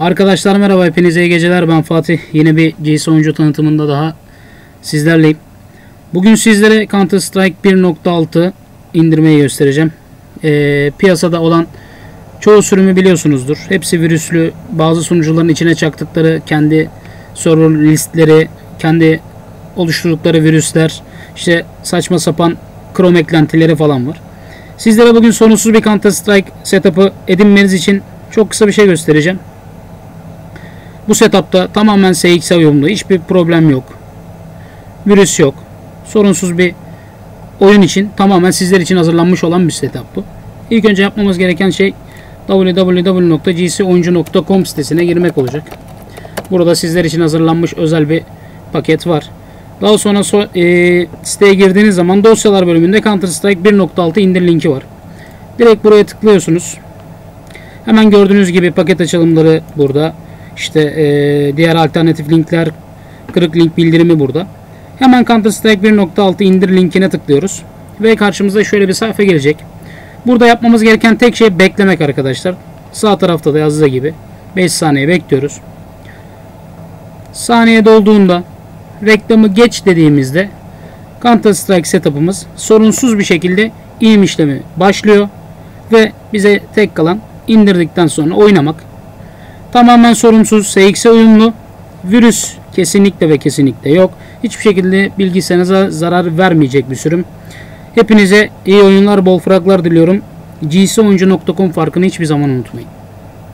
Arkadaşlar merhaba hepinize iyi geceler ben Fatih yine bir GS oyuncu tanıtımında daha sizlerleyim. Bugün sizlere Counter Strike 1.6 indirmeyi göstereceğim. Ee, piyasada olan çoğu sürümü biliyorsunuzdur. Hepsi virüslü bazı sunucuların içine çaktıkları kendi server listleri, kendi oluşturdukları virüsler, işte saçma sapan Chrome eklentileri falan var. Sizlere bugün sorunsuz bir Counter Strike setup'ı edinmeniz için çok kısa bir şey göstereceğim. Bu setup'ta tamamen SX'e uyumlu. Hiçbir problem yok. Virüs yok. Sorunsuz bir oyun için tamamen sizler için hazırlanmış olan bir setup bu. İlk önce yapmamız gereken şey www.gcoyuncu.com sitesine girmek olacak. Burada sizler için hazırlanmış özel bir paket var. Daha sonra so e, siteye girdiğiniz zaman dosyalar bölümünde Counter Strike 1.6 indir linki var. Direkt buraya tıklıyorsunuz. Hemen gördüğünüz gibi paket açılımları burada. İşte e, diğer alternatif linkler, kırık link bildirimi burada. Hemen Counter Strike 1.6 indir linkine tıklıyoruz. Ve karşımıza şöyle bir sayfa gelecek. Burada yapmamız gereken tek şey beklemek arkadaşlar. Sağ tarafta da yazdığı gibi 5 saniye bekliyoruz. Saniye dolduğunda reklamı geç dediğimizde Counter Strike setup'ımız sorunsuz bir şekilde inim işlemi başlıyor ve bize tek kalan indirdikten sonra oynamak. Tamamen sorunsuz, SX'e uyumlu, virüs kesinlikle ve kesinlikle yok. Hiçbir şekilde bilgisayarınıza zarar vermeyecek bir sürüm. Hepinize iyi oyunlar, bol fraglar diliyorum. gcoyuncu.com farkını hiçbir zaman unutmayın.